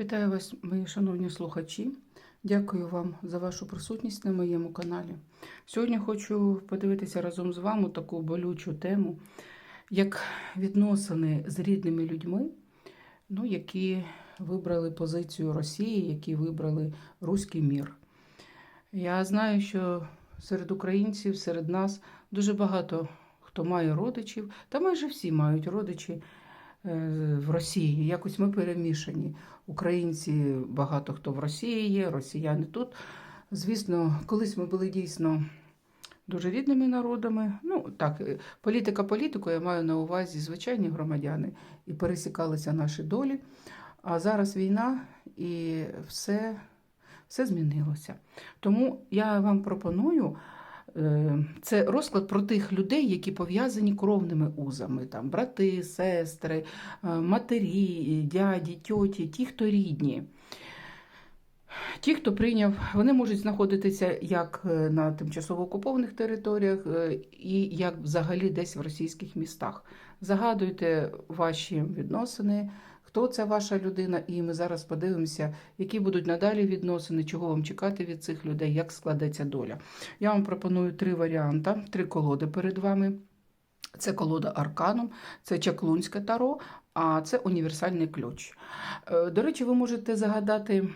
Вітаю вас, мої шановні слухачі. Дякую вам за вашу присутність на моєму каналі. Сьогодні хочу подивитися разом з вами таку болючу тему, як відносини з рідними людьми, ну, які вибрали позицію Росії, які вибрали руський мір. Я знаю, що серед українців, серед нас дуже багато хто має родичів, та майже всі мають родичі в Росії. Якось ми перемішані. Українці багато хто в Росії є, росіяни тут. Звісно, колись ми були дійсно дуже рідними народами. Ну, так, е, політика політику, я маю на увазі звичайні громадяни, і пересікалися наші долі. А зараз війна і все, все змінилося. Тому я вам пропоную. Е, Це розклад про тих людей, які пов'язані кровними узами, там брати, сестри, е, матері, дяді, тьоті, ті, хто рідні. Ті, хто прийняв, вони можуть знаходитися як е, на тимчасово окупованих територіях, і як взагалі десь в російських містах. Загадуйте ваші відносини, хто це ваша людина, і ми зараз подивимося, які будуть надалі відносини, чого вам чекати від цих людей, як складеться доля. Я вам пропоную три варіанти, три колоди перед вами. Це колода Арканом, це Чаклунське таро, а це універсальний ключ. Е, До речі, ви можете загадати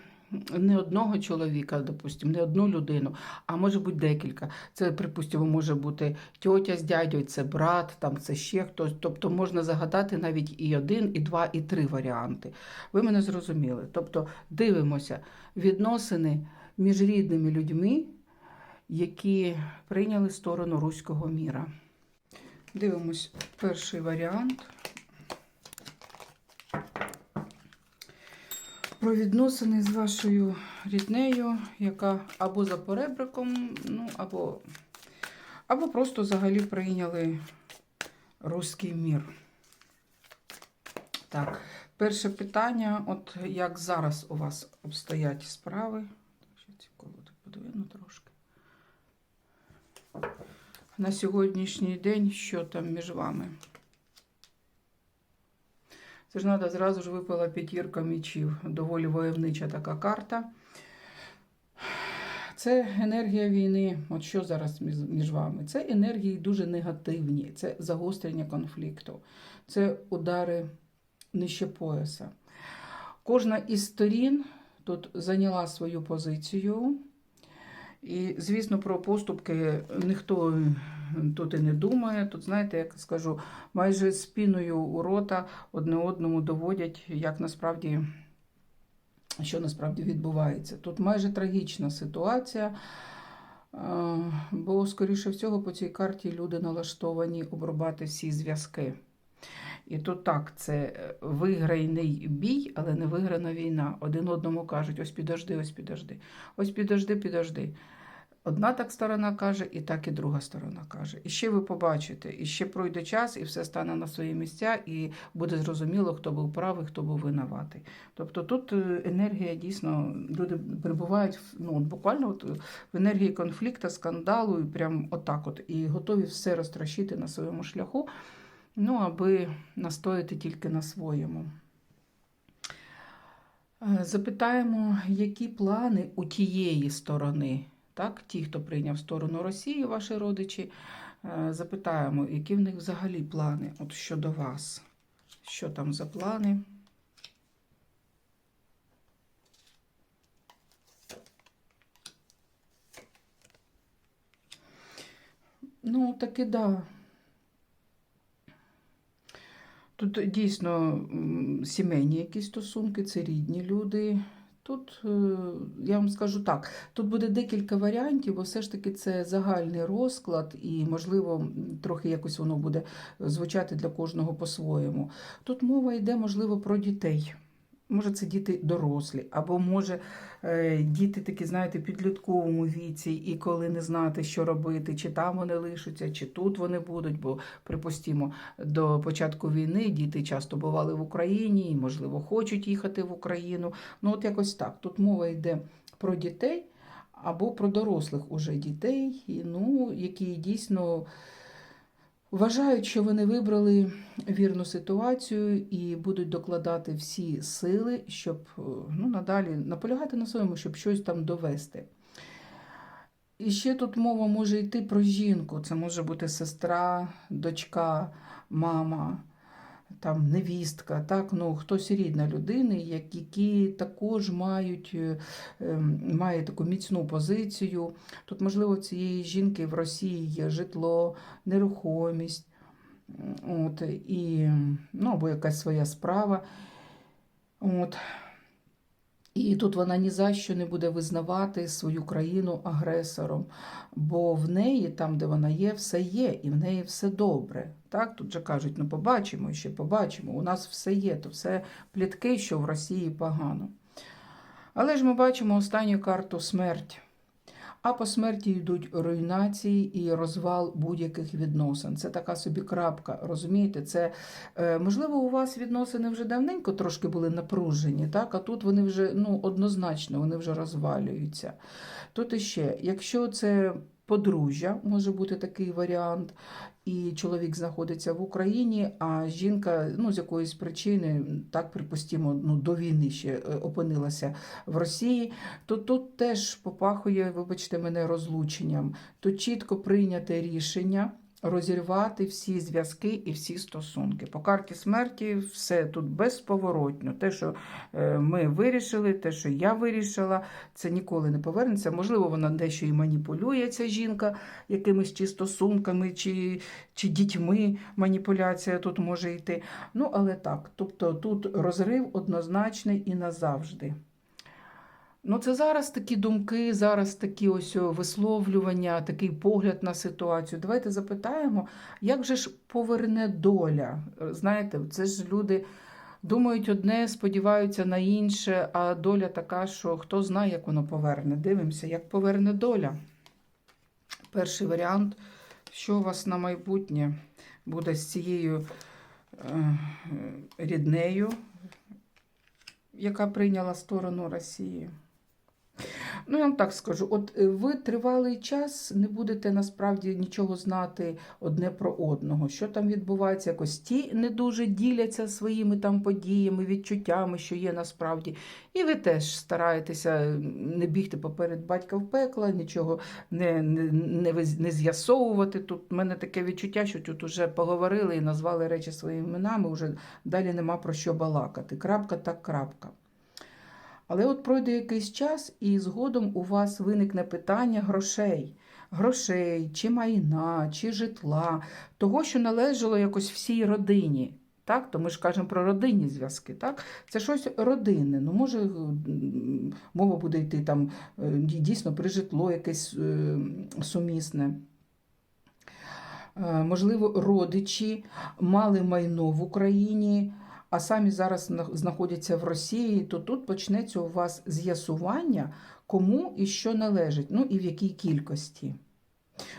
не одного чоловіка, допустимо, не одну людину, а може бути декілька. Це, припустимо, може бути тьотя з дядьою, це брат, там це ще хтось. Тобто можна загадати навіть і один, і два, і три варіанти. Ви мене зрозуміли. Тобто дивимося відносини між рідними людьми, які прийняли сторону руського міра. Дивимось перший варіант. Про відносини з вашою ріднею, яка або за поребриком, ну, або, або просто взагалі прийняли руський мір. Так, перше питання: от як зараз у вас обстоять справи? Ще ці колоди подвину трошки. На сьогоднішній день, що там між вами? Це ж треба зразу ж випала п'ятірка мічів. Доволі войовнича така карта. Це енергія війни. От що зараз між вами? Це енергії дуже негативні, це загострення конфлікту, це удари нижче пояса. Кожна із сторін тут зайняла свою позицію. І, звісно, про поступки ніхто тут і не думає. Тут, знаєте, як скажу, майже спіною у рота одне одному доводять, як насправді, що насправді відбувається. Тут майже трагічна ситуація, е, бо, скоріше всього, по цій карті люди налаштовані обрубати всі зв'язки. І тут так, це виграйний бій, але не виграна війна. Один одному кажуть: ось підожди, ось підожди, ось підожди, підожди. Одна так сторона каже, і так і друга сторона каже. І ще ви побачите, і ще пройде час, і все стане на свої місця, і буде зрозуміло, хто був правий, хто був винуватий. Тобто тут е, енергія дійсно, люди перебувають ну, буквально от в енергії конфлікту, скандалу, і прям отак от, і готові все розтрощити на своєму шляху, ну, аби настояти тільки на своєму. Е, Запитаємо, які плани у тієї сторони, так, ті, хто прийняв сторону Росії, ваші родичі, е, запитаємо, які в них взагалі плани от щодо вас. Що там за плани? Ну, таки да. Тут дійсно сімейні якісь стосунки, це рідні люди. Тут, е, я вам скажу так, тут буде декілька варіантів, бо все ж таки це загальний розклад, і, можливо, трохи якось воно буде звучати для кожного по-своєму. Тут мова йде, можливо, про дітей. Може, це діти дорослі, або може е, діти такі, знаєте, підлітковому віці, і коли не знати, що робити, чи там вони лишаться, чи тут вони будуть. Бо, припустімо, до початку війни діти часто бували в Україні і, можливо, хочуть їхати в Україну. Ну, от якось так. Тут мова йде про дітей або про дорослих уже дітей, ну, які дійсно Вважають, що вони вибрали вірну ситуацію і будуть докладати всі сили, щоб е, ну, надалі наполягати на своєму, щоб щось там довести. І ще тут мова може йти про жінку. Це може бути сестра, дочка, мама, там невістка, так, ну, хтось рідна людини, які також мають, е, ем, має таку міцну позицію. Тут, можливо, цієї жінки в Росії є житло, нерухомість, от, і, ну, або якась своя справа. От. І тут вона ні за що не буде визнавати свою країну агресором, бо в неї, там, де вона є, все є, і в неї все добре. Так, тут же кажуть, ну побачимо, ще побачимо. У нас все є, то все плітки, що в Росії погано. Але ж ми бачимо останню карту смерть. А по смерті йдуть руйнації і розвал будь-яких відносин. Це така собі крапка. Розумієте? Це е, можливо, у вас відносини вже давненько трошки були напружені, так? А тут вони вже ну, однозначно вони вже розвалюються. Тут іще, якщо це подружжя, може бути такий варіант, і чоловік знаходиться в Україні, а жінка ну, з якоїсь причини, так припустимо, ну, до війни ще е, опинилася в Росії, то тут теж попахує, вибачте мене, розлученням. то чітко прийняте рішення розірвати всі зв'язки і всі стосунки. По карті смерті все тут безповоротно. Те, що е, ми вирішили, те, що я вирішила, це ніколи не повернеться. Можливо, вона дещо і маніпулює ця жінка якимись чи стосунками, чи, чи дітьми маніпуляція тут може йти. Ну, але так, тобто тут розрив однозначний і назавжди. Ну, це зараз такі думки, зараз такі ось висловлювання, такий погляд на ситуацію. Давайте запитаємо, як же ж поверне доля? Знаєте, це ж люди думають одне, сподіваються на інше, а доля така, що хто знає, як воно поверне. Дивимося, як поверне доля. Перший варіант, що у вас на майбутнє буде з цією е, ріднею, яка прийняла сторону Росії. Ну, я вам так скажу: от е, ви тривалий час не будете насправді нічого знати одне про одного. Що там відбувається, якось ті не дуже діляться своїми там подіями, відчуттями, що є насправді. І ви теж стараєтеся не бігти поперед батька в пекла, нічого не, не, не, не з'ясовувати. Тут в мене таке відчуття, що тут вже поговорили і назвали речі своїми іменами, вже далі нема про що балакати. Крапка так крапка. Але от пройде якийсь час, і згодом у вас виникне питання грошей. Грошей, чи майна, чи житла, того, що належало якось всій родині. Так, то ми ж кажемо про родинні зв'язки. Так? Це щось родинне. Ну, може, мова буде йти там е, дійсно при житло якесь е, сумісне. Е, Можливо, родичі мали майно в Україні, а самі зараз знаходяться в Росії, то тут почнеться у вас з'ясування, кому і що належить, ну і в якій кількості.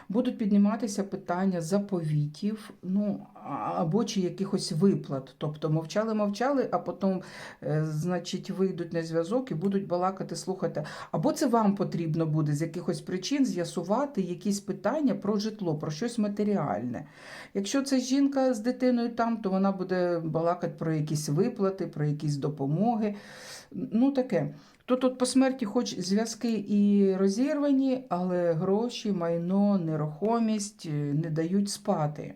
Будуть підніматися питання заповітів, ну або чи якихось виплат. Тобто мовчали-мовчали, а потім, е, значить, вийдуть на зв'язок і будуть балакати, слухайте. Або це вам потрібно буде з якихось причин з'ясувати якісь питання про житло, про щось матеріальне. Якщо це жінка з дитиною там, то вона буде балакати про якісь виплати, про якісь допомоги. Ну таке. То тут по смерті, хоч зв'язки і розірвані, але гроші, майно, нерухомість е, не дають спати.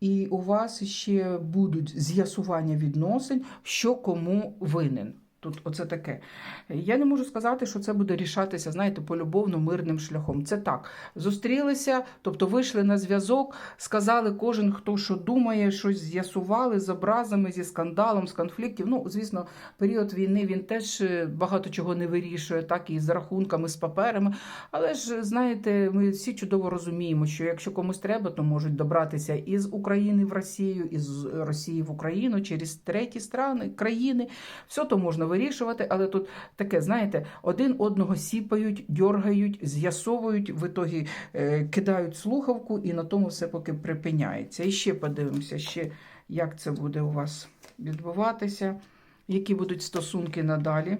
І у вас ще будуть з'ясування відносин, що кому винен. Тут оце таке. Я не можу сказати, що це буде рішатися, знаєте, полюбовно мирним шляхом. Це так. Зустрілися, тобто вийшли на зв'язок, сказали кожен, хто що думає, щось з'ясували з образами, зі скандалом, з конфліктів. Ну, звісно, період війни він теж е, багато чого не вирішує, так і з рахунками, з паперами. Але ж знаєте, ми всі чудово розуміємо, що якщо комусь треба, то можуть добратися із України в Росію, із Росії в Україну через треті страни, країни. Все то можна вирішувати, але тут таке, знаєте, один одного сіпають, дьоргають, з'ясовують, в ітогі е, кидають слухавку, і на тому все поки припиняється. І ще подивимося, ще як це буде у вас відбуватися, які будуть стосунки надалі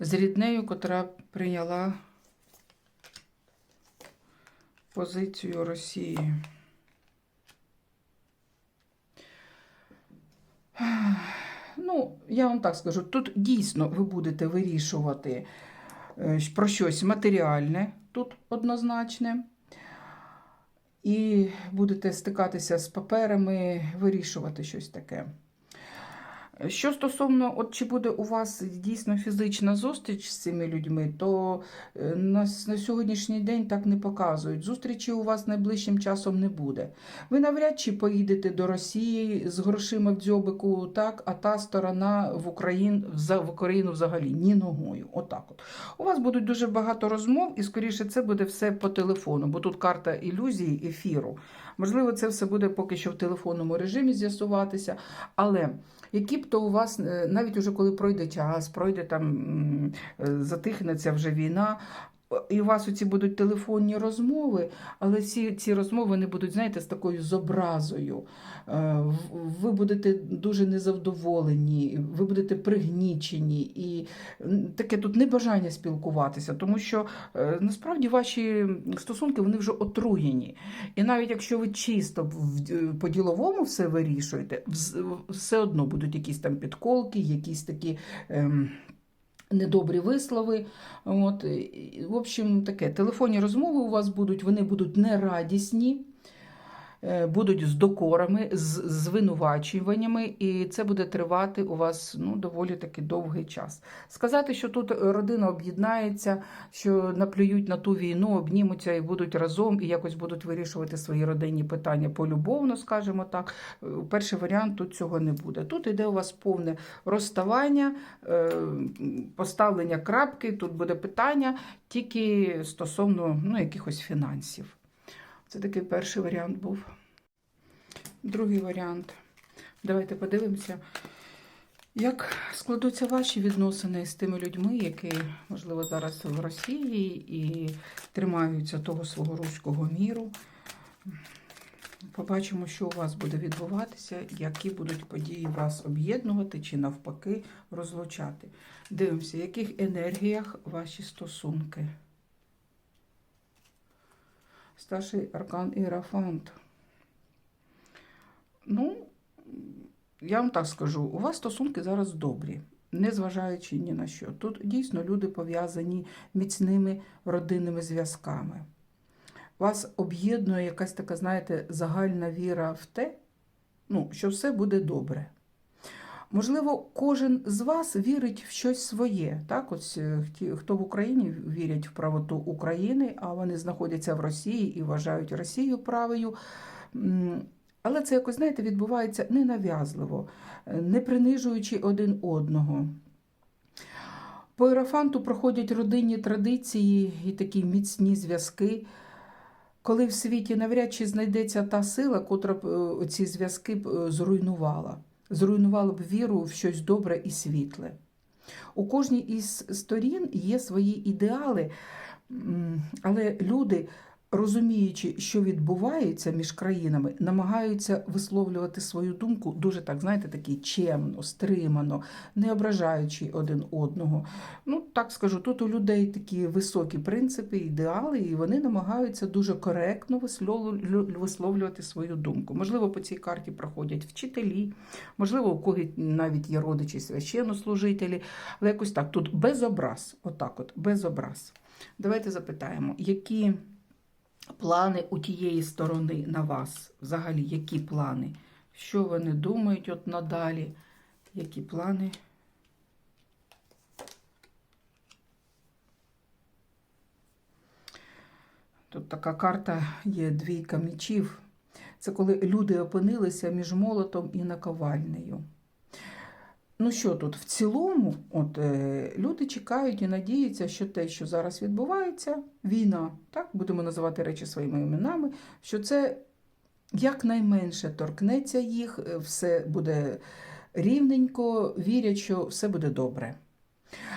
з ріднею, котра прийняла позицію Росії. Ну, я вам так скажу, тут дійсно ви будете вирішувати е, про щось матеріальне, тут однозначне. І будете стикатися з паперами, вирішувати щось таке. Що стосовно, от чи буде у вас дійсно фізична зустріч з цими людьми, то е, на, на сьогоднішній день так не показують. Зустрічі у вас найближчим часом не буде. Ви навряд чи поїдете до Росії з грошима в дзьобику, так, а та сторона в Україну, в Україну взагалі ні ногою. Отак от. У вас будуть дуже багато розмов, і скоріше це буде все по телефону, бо тут карта ілюзії, ефіру. Можливо, це все буде поки що в телефонному режимі з'ясуватися, але. Які б то у вас, е, навіть уже коли пройде час, пройде там, е, затихнеться вже війна, і у вас оці будуть телефонні розмови, але ці, ці розмови вони будуть, знаєте, з такою зобразою. Е, Ви будете дуже незадоволені, ви будете пригнічені, і таке тут небажання спілкуватися, тому що е, насправді ваші стосунки вони вже отруєні. І навіть якщо ви чисто по-діловому все вирішуєте, все одно будуть якісь там підколки, якісь такі. Ем, Недобрі вислови. От, в общем, таке. Телефонні розмови у вас будуть, вони будуть нерадісні, будуть з докорами, з звинувачуваннями, і це буде тривати у вас ну, доволі таки довгий час. Сказати, що тут родина об'єднається, що наплюють на ту війну, обнімуться і будуть разом, і якось будуть вирішувати свої родинні питання полюбовно, скажімо так. е, Перший варіант тут цього не буде. Тут іде у вас повне розставання, е, поставлення крапки, тут буде питання тільки стосовно ну, якихось фінансів. Це такий перший варіант був. Другий варіант. Давайте подивимося, як складуться ваші відносини з тими людьми, які, можливо, зараз в Росії і тримаються того свого руського міру. Побачимо, що у вас буде відбуватися, які будуть події вас об'єднувати чи навпаки розлучати. Дивимося, в яких енергіях ваші стосунки. Старший аркан Іерафант. Ну, я вам так скажу, у вас стосунки зараз добрі, незважаючи ні на що. Тут дійсно люди пов'язані міцними родинними зв'язками. Вас об'єднує якась така, знаєте, загальна віра в те, ну, що все буде добре. Можливо, кожен з вас вірить в щось своє. Так, ось е, ті, хто в Україні вірять в правоту України, а вони знаходяться в Росії і вважають Росію правою. Але це якось, знаєте, відбувається ненав'язливо, е, не принижуючи один одного. По ерафанту проходять родинні традиції і такі міцні зв'язки. Коли в світі навряд чи знайдеться та сила, котра е, ці зв'язки зруйнувала, зруйнувала б віру в щось добре і світле. У кожній із сторін є свої ідеали, але люди, розуміючи, що відбувається між країнами, намагаються висловлювати свою думку дуже так, знаєте, такі чемно, стримано, не ображаючи один одного. Ну, так скажу, тут у людей такі високі принципи, ідеали, і вони намагаються дуже коректно висловлю- висловлювати свою думку. Можливо, по цій карті проходять вчителі, можливо, у когось навіть є родичі священнослужителі, але якось так, тут без образ, отак от, без образ. Давайте запитаємо, які плани у тієї сторони на вас? Взагалі, які плани? Що вони думають от надалі? Які плани? Тут така карта є двійка мічів. Це коли люди опинилися між молотом і наковальнею. Ну що тут? В цілому, от, е, люди чекають і надіються, що те, що зараз відбувається, війна, так, будемо називати речі своїми іменами, що це якнайменше торкнеться їх, е, все буде рівненько, вірять, що все буде добре.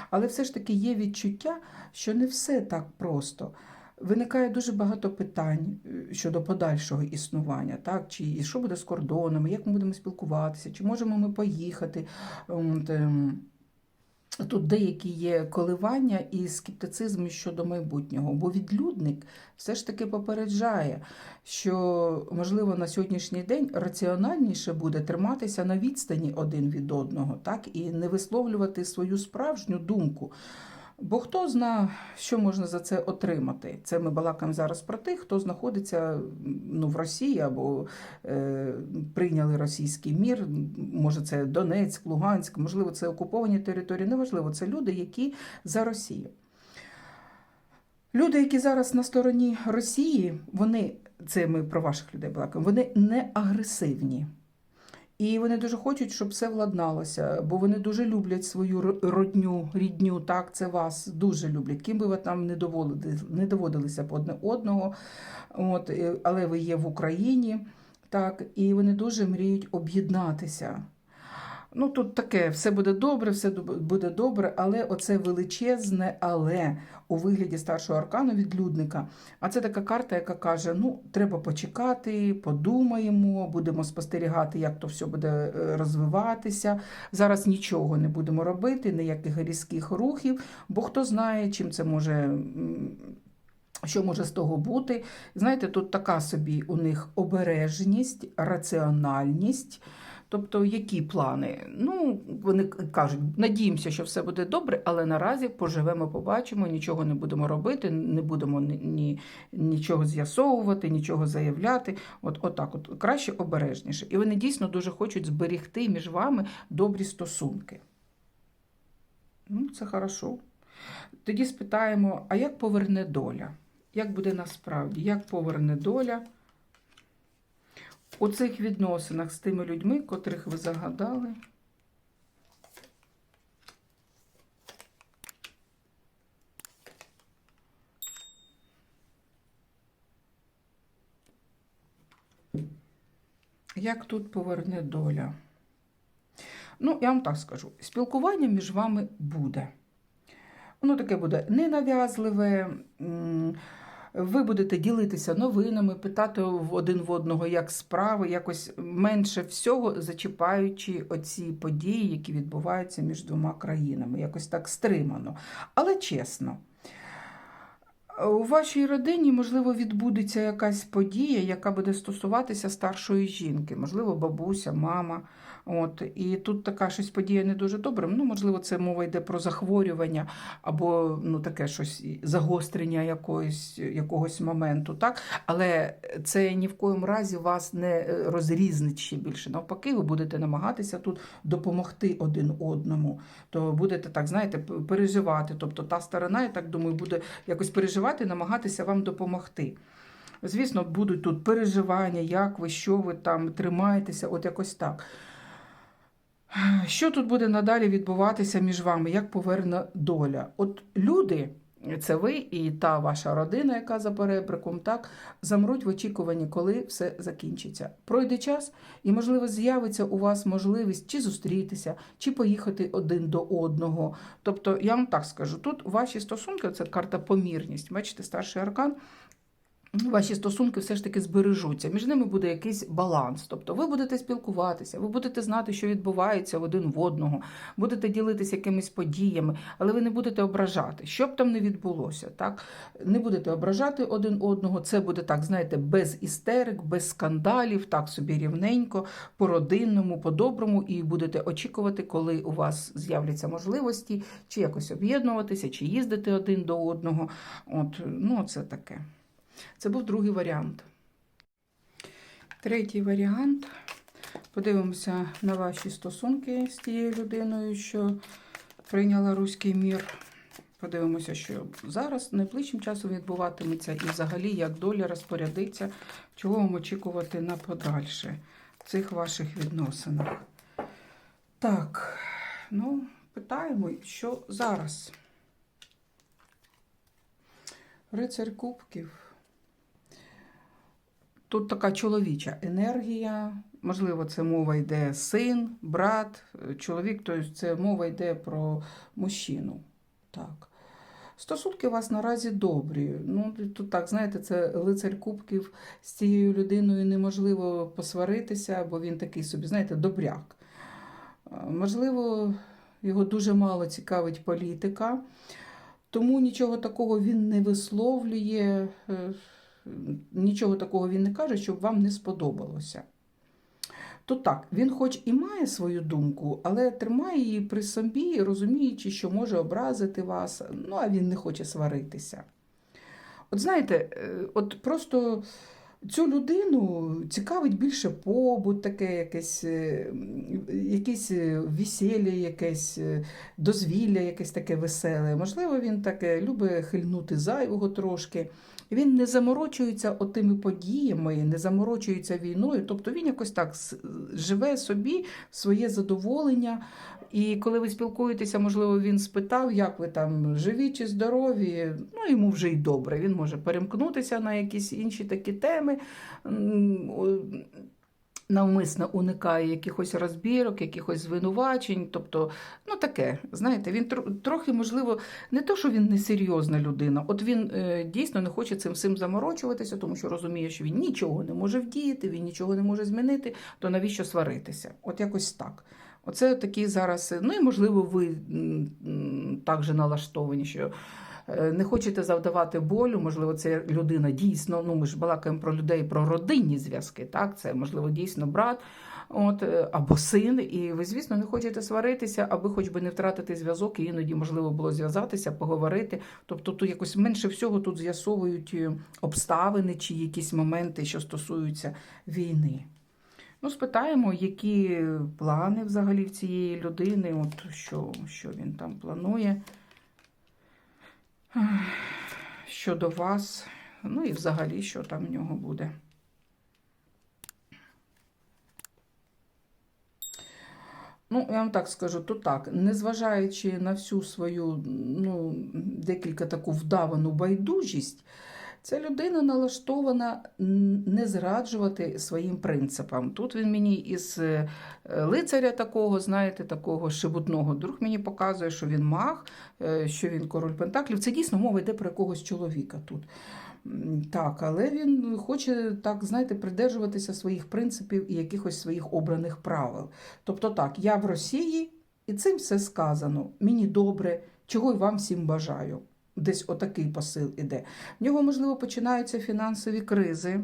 Але все ж таки є відчуття, що не все так просто. Виникає дуже багато питань е, щодо подальшого існування, так? Чи що буде з кордонами, як ми будемо спілкуватися, чи можемо ми поїхати. Ем, Тут деякі є коливання і скептицизм щодо майбутнього, бо відлюдник все ж таки попереджає, що, можливо, на сьогоднішній день раціональніше буде триматися на відстані один від одного, так, і не висловлювати свою справжню думку. Бо хто зна, що можна за це отримати? Це ми балакаємо зараз про тих, хто знаходиться ну, в Росії або е, прийняли російський мір. Може, це Донецьк, Луганськ, можливо, це окуповані території. Неважливо, це люди, які за Росію. Люди, які зараз на стороні Росії, вони, це ми про ваших людей балакаємо, вони не агресивні. І вони дуже хочуть, щоб все владналося, бо вони дуже люблять свою ро- родню, рідню. Так, це вас дуже люблять. Ким би ви там не доводили, не доводилися б одне одного, от, але ви є в Україні, так, і вони дуже мріють об'єднатися. Ну, тут таке, все буде добре, все буде добре, але оце величезне але у вигляді старшого аркану відлюдника. А це така карта, яка каже: ну, треба почекати, подумаємо, будемо спостерігати, як то все буде е, розвиватися. Зараз нічого не будемо робити, ніяких різких рухів, бо хто знає, чим це може. Що може з того бути? Знаєте, тут така собі у них обережність, раціональність. Тобто, які плани? Ну, вони кажуть, надіємося, що все буде добре, але наразі поживемо, побачимо, нічого не будемо робити, не будемо ні, ні, нічого з'ясовувати, нічого заявляти. От, отак, от краще обережніше. І вони дійсно дуже хочуть зберегти між вами добрі стосунки. Ну, це хорошо. Тоді спитаємо: а як поверне доля? Як буде насправді? Як поверне доля? У цих відносинах з тими людьми, котрих ви загадали. Як тут поверне доля? Ну, я вам так скажу: спілкування між вами буде. Воно таке буде ненав'язливе. Ви будете ділитися новинами, питати один в одного, як справи, якось менше всього зачіпаючи оці події, які відбуваються між двома країнами, якось так стримано. Але чесно, у вашій родині, можливо, відбудеться якась подія, яка буде стосуватися старшої жінки, можливо, бабуся, мама. От, і тут така щось подія не дуже добра. Ну, можливо, це мова йде про захворювання або ну, таке щось загострення якоїсь, якогось моменту. Так? Але це ні в коєму разі вас не е, розрізнить ще більше. Навпаки, ви будете намагатися тут допомогти один одному. То будете так, знаєте, переживати. Тобто та сторона, я так думаю, буде якось переживати, намагатися вам допомогти. Звісно, будуть тут переживання, як ви, що ви там тримаєтеся, от якось так. Що тут буде надалі відбуватися між вами? Як поверне доля? От люди, це ви і та ваша родина, яка за перебриком, так, замруть в очікуванні, коли все закінчиться. Пройде час, і, можливо, з'явиться у вас можливість чи зустрітися, чи поїхати один до одного. Тобто, я вам так скажу, тут ваші стосунки, це карта помірність. Бачите, старший аркан. Ваші стосунки все ж таки збережуться. Між ними буде якийсь баланс. Тобто ви будете спілкуватися, ви будете знати, що відбувається один в одного, будете ділитися якимись подіями, але ви не будете ображати. Що б там не відбулося, так? Не будете ображати один одного. Це буде так, знаєте, без істерик, без скандалів, так собі рівненько, по-родинному, по-доброму, і будете очікувати, коли у вас з'являться можливості, чи якось об'єднуватися, чи їздити один до одного. От, ну, це таке. Це був другий варіант. Третій варіант. Подивимося на ваші стосунки з тією людиною, що прийняла руський мір. Подивимося, що зараз найближчим часом відбуватиметься і взагалі як доля розпорядиться, чого вам очікувати на подальше в цих ваших відносинах. Так, ну, питаємо, що зараз? Рицарь Кубків. Тут така чоловіча енергія. Можливо, це мова йде син, брат, чоловік, тобто це мова йде про мужчину. Так. Стосунки у вас наразі добрі. Ну, тут так, знаєте, це лицар кубків з цією людиною неможливо посваритися, бо він такий собі, знаєте, добряк. Можливо, його дуже мало цікавить політика, тому нічого такого він не висловлює, нічого такого він не каже, щоб вам не сподобалося. То так, він хоч і має свою думку, але тримає її при собі, розуміючи, що може образити вас, ну а він не хоче сваритися. От знаєте, е, от просто цю людину цікавить більше побут, таке якесь, е, якесь е, весілля, якесь дозвілля, якесь таке веселе. Можливо, він таке любить хильнути зайвого трошки. Він не заморочується отими подіями, не заморочується війною. Тобто він якось так живе собі своє задоволення. І коли ви спілкуєтеся, можливо, він спитав, як ви там живі чи здорові. Ну йому вже й добре. Він може перемкнутися на якісь інші такі теми. Навмисно уникає якихось розбірок, якихось звинувачень. Тобто, ну таке, знаєте, він трохи, можливо, не то, що він не серйозна людина, от він е, дійсно не хоче цим всім заморочуватися, тому що розуміє, що він нічого не може вдіяти, він нічого не може змінити, то навіщо сваритися? От якось так. Оце такі зараз. Ну і можливо, ви м, м, так же налаштовані, що не хочете завдавати болю. Можливо, це людина дійсно. Ну, ми ж балакаємо про людей, про родинні зв'язки. Так, це можливо дійсно брат. От, е, або син, і ви, звісно, не хочете сваритися, аби хоч би не втратити зв'язок, і іноді можливо було зв'язатися, поговорити. Тобто, тут якось менше всього тут з'ясовують е, обставини чи якісь моменти, що стосуються війни. Ну, спитаємо, які плани взагалі в цієї людини, от що, що він там планує щодо вас, ну і взагалі, що там в нього буде. Ну, я вам так скажу, то так, незважаючи на всю свою ну, декілька таку вдавану байдужість, ця людина налаштована не зраджувати своїм принципам. Тут він мені із е, лицаря такого, знаєте, такого шебутного друг мені показує, що він маг, е, що він король Пентаклів. Це дійсно мова йде про якогось чоловіка тут. Так, але він хоче так, знаєте, придержуватися своїх принципів і якихось своїх обраних правил. Тобто так, я в Росії, і цим все сказано. Мені добре, чого й вам всім бажаю. Десь отакий посил іде. В нього, можливо, починаються фінансові кризи.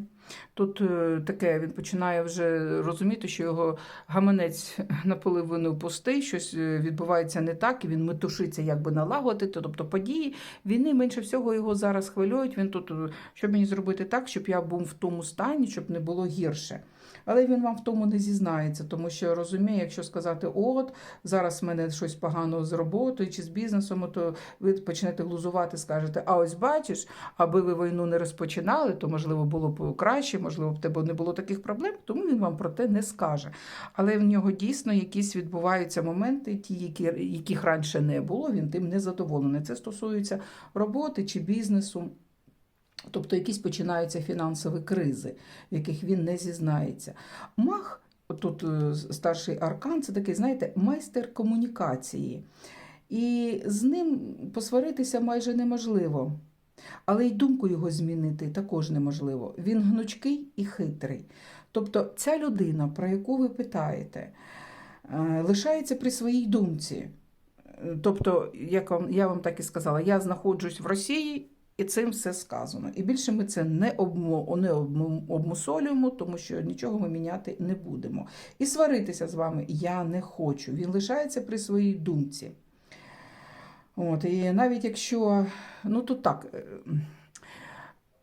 Тут е, таке він починає вже розуміти, що його гаманець наполовину пустий, щось е, відбувається не так, і він метушиться, як би налагодити. Тобто події війни менше всього його зараз хвилюють. Він тут, е, що мені зробити так, щоб я був в тому стані, щоб не було гірше. Але він вам в тому не зізнається, тому що розуміє, якщо сказати, от зараз в мене щось погано з роботою чи з бізнесом, то ви почнете глузувати, скажете, а ось бачиш, аби ви війну не розпочинали, то можливо було б краще, можливо, б тебе не було таких проблем, тому він вам про те не скаже. Але в нього дійсно якісь відбуваються моменти, ті, які, яких раніше не було, він тим не задоволений. Це стосується роботи чи бізнесу. Тобто якісь починаються фінансові кризи, в яких він не зізнається. Мах, тут е, старший аркан, це такий, знаєте, майстер комунікації. І з ним посваритися майже неможливо. Але й думку його змінити також неможливо. Він гнучкий і хитрий. Тобто ця людина, про яку ви питаєте, е, лишається при своїй думці. Е, Тобто, як вам, я вам так і сказала, я знаходжусь в Росії, і цим все сказано. І більше ми це не, обмусолюємо, тому що нічого ми міняти не будемо. І сваритися з вами я не хочу. Він лишається при своїй думці. От, і навіть якщо, ну тут так, е,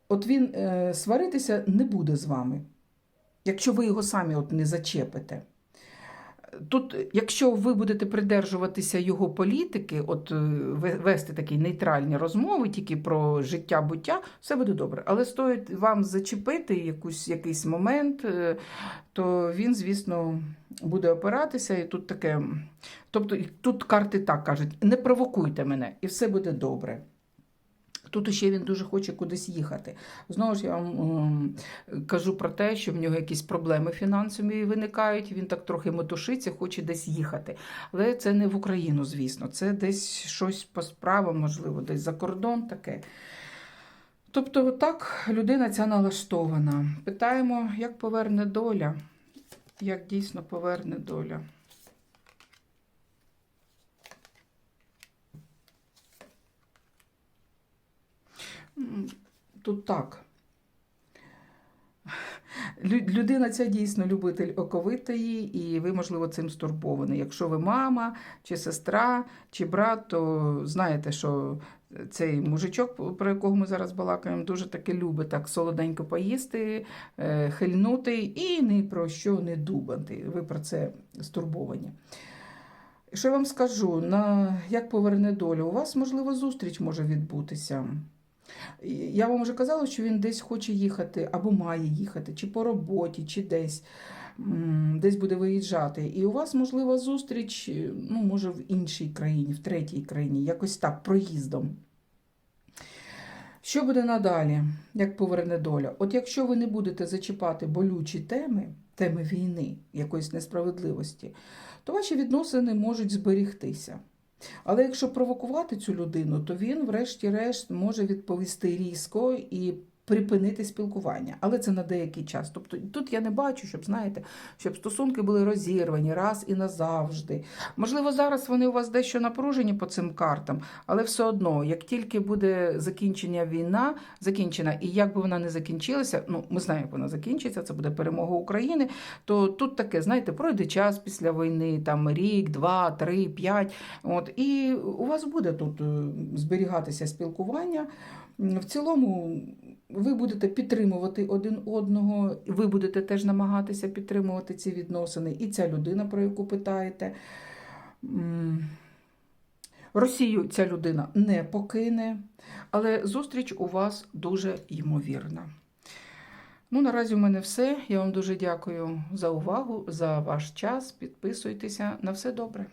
от він е, сваритися не буде з вами, якщо ви його самі от не зачепите. Тут, якщо ви будете придержуватися його політики, от е, вести такі нейтральні розмови тільки про життя буття, все буде добре. Але стоїть вам зачепити якусь, якийсь момент, е, то він, звісно, буде опиратися. І тут таке. Тобто, тут карти так кажуть: не провокуйте мене, і все буде добре. Тут ще він дуже хоче кудись їхати. Знову ж я вам ем, кажу про те, що в нього якісь проблеми фінансові виникають. Він так трохи метушиться, хоче десь їхати. Але це не в Україну, звісно. Це десь щось по справам, можливо, десь за кордон таке. Тобто, так людина ця налаштована. Питаємо, як поверне доля, як дійсно поверне доля. Тут так. Людина ця дійсно любитель оковитої, і ви, можливо, цим стурбовані. Якщо ви мама, чи сестра, чи брат, то знаєте, що цей мужичок, про якого ми зараз балакаємо, дуже таки любить так солоденько поїсти, е, хильнути і ні про що не думати. Ви про це стурбовані. Що я вам скажу, на як поверне доля, у вас, можливо, зустріч може відбутися. Я вам вже казала, що він десь хоче їхати або має їхати, чи по роботі, чи десь, десь буде виїжджати. І у вас, можливо, зустріч, е, ну, може, в іншій країні, в третій країні, якось так, проїздом. Що буде надалі, як поверне доля? От якщо ви не будете зачіпати болючі теми, теми війни, якоїсь несправедливості, то ваші відносини можуть зберігтися. Але якщо провокувати цю людину, то він, врешті-решт, може відповісти різко і припинити спілкування. Але це на деякий час. Тобто тут я не бачу, щоб знаєте, щоб стосунки були розірвані раз і назавжди. Можливо, зараз вони у вас дещо напружені по цим картам, але все одно, як тільки буде закінчення війна, закінчена, і як би вона не закінчилася, ну ми знаємо, як вона закінчиться, це буде перемога України. То тут таке, знаєте, пройде час після війни, там рік, два, три, п'ять. От і у вас буде тут е, зберігатися спілкування. В цілому ви будете підтримувати один одного, ви будете теж намагатися підтримувати ці відносини, і ця людина, про яку питаєте. Росію ця людина не покине, але зустріч у вас дуже ймовірна. Ну, наразі у мене все. Я вам дуже дякую за увагу, за ваш час. Підписуйтеся. На все добре.